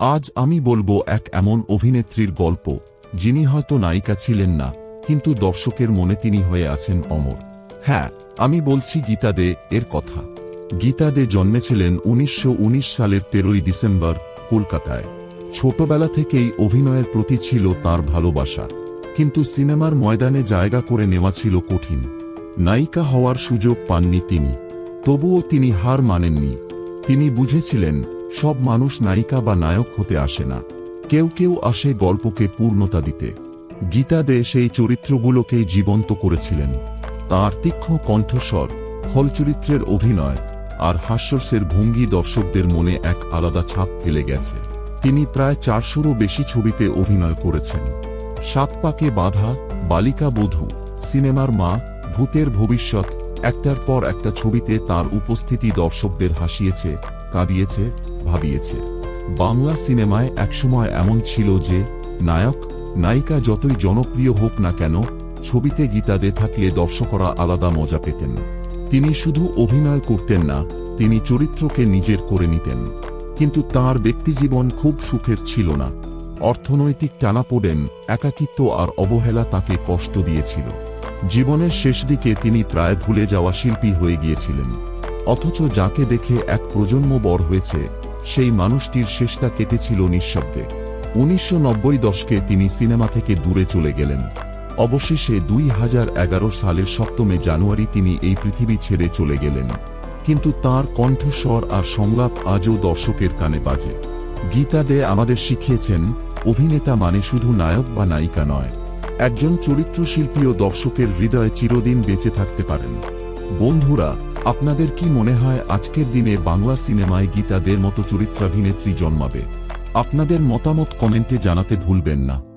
আজ আমি বলব এক এমন অভিনেত্রীর গল্প, যিনি হয়তো নায়িকা ছিলেন না, কিন্তু দর্শকের মনে তিনি হয়ে আছেন অমর। হ্যাঁ আমি বলছি গীতা দে এর কথা। গীতা দে জন্মেছিলেন উনিশশো উনিশ সালের তেরোই ডিসেম্বর, কলকাতায়। ছোটবেলা থেকেই অভিনয়ের প্রতি ছিল তার ভালোবাসা। কিন্তু সিনেমার ময়দানে জায়গা করে নেওয়া ছিল কঠিন। নায়িকা হওয়ার সুযোগ পাননি তিনি। তবুও তিনি হার মানেননি। তিনি বুঝেছিলেন সব মানুষ নায়িকা বা নায়ক হতে আসে না। কেউ কেউ আসে গল্পকে পূর্ণতা দিতে। গীতা দে সেই চরিত্রগুলোকেই জীবন্ত করেছিলেন। তাঁর তীক্ষ্ণ কণ্ঠস্বর খল চরিত্রের অভিনয় আর হাস্যস্যের ভঙ্গি দর্শকদের মনে এক আলাদা ছাপ ফেলে গেছে। তিনি প্রায় চারশোরও বেশি ছবিতে অভিনয় করেছেন। সাত পাকে বাধা, বালিকা বধূ, সিনেমার মা, ভূতের ভবিষ্যৎ, একটার পর একটা ছবিতে তার উপস্থিতি দর্শকদের হাসিয়েছে, কাঁদিয়েছে ভাবিয়েছে। বাংলা সিনেমায় একসময় এমন ছিল যে, নায়ক, নায়িকা যতই জনপ্রিয় হোক না কেন, ছবিতে গীতা দে থাকলে দর্শকরা আলাদা মজা পেতেন। তিনি শুধু অভিনয় করতেন না, তিনি চরিত্রকে নিজের করে নিতেন। কিন্তু তার ব্যক্তিজীবন খুব সুখের ছিল না। অর্থনৈতিক টানাপোড়েন, একাকিত্ব আর অবহেলা তাকে কষ্ট দিয়েছিল। জীবনের শেষ দিকে তিনি প্রায় ভুলে যাওয়া শিল্পী হয়ে গিয়েছিলেন। অথচ যাকে দেখে এক প্রজন্ম বর হয়েছে সেই মানুষটির শেষটা কেটেছিল নিঃশব্দে। উনিশশো নব্বই দশকে তিনি সিনেমা থেকে দূরে চলে গেলেন। অবশেষে দুই হাজার এগারো সালের সপ্তমে জানুয়ারি তিনি এই পৃথিবী ছেড়ে চলে গেলেন। কিন্তু তার কণ্ঠস্বর আর সংলাপ আজও দর্শকের কানে বাজে। গীতা দে আমাদের শিখিয়েছেন, অভিনেতা মানে শুধু নায়ক বা নায়িকা নয়, একজন চরিত্রশিল্পীও দর্শকের হৃদয়ে চিরদিন বেঁচে থাকতে পারেন। বন্ধুরা আপনাদের কি মনে হয় আজকের দিনে বাংলা সিনেমায় গীতাদের মতো চরিত্রাভিনেত্রী জন্মাবে? আপনাদের মতামত কমেন্টে জানাতে ভুলবেন না।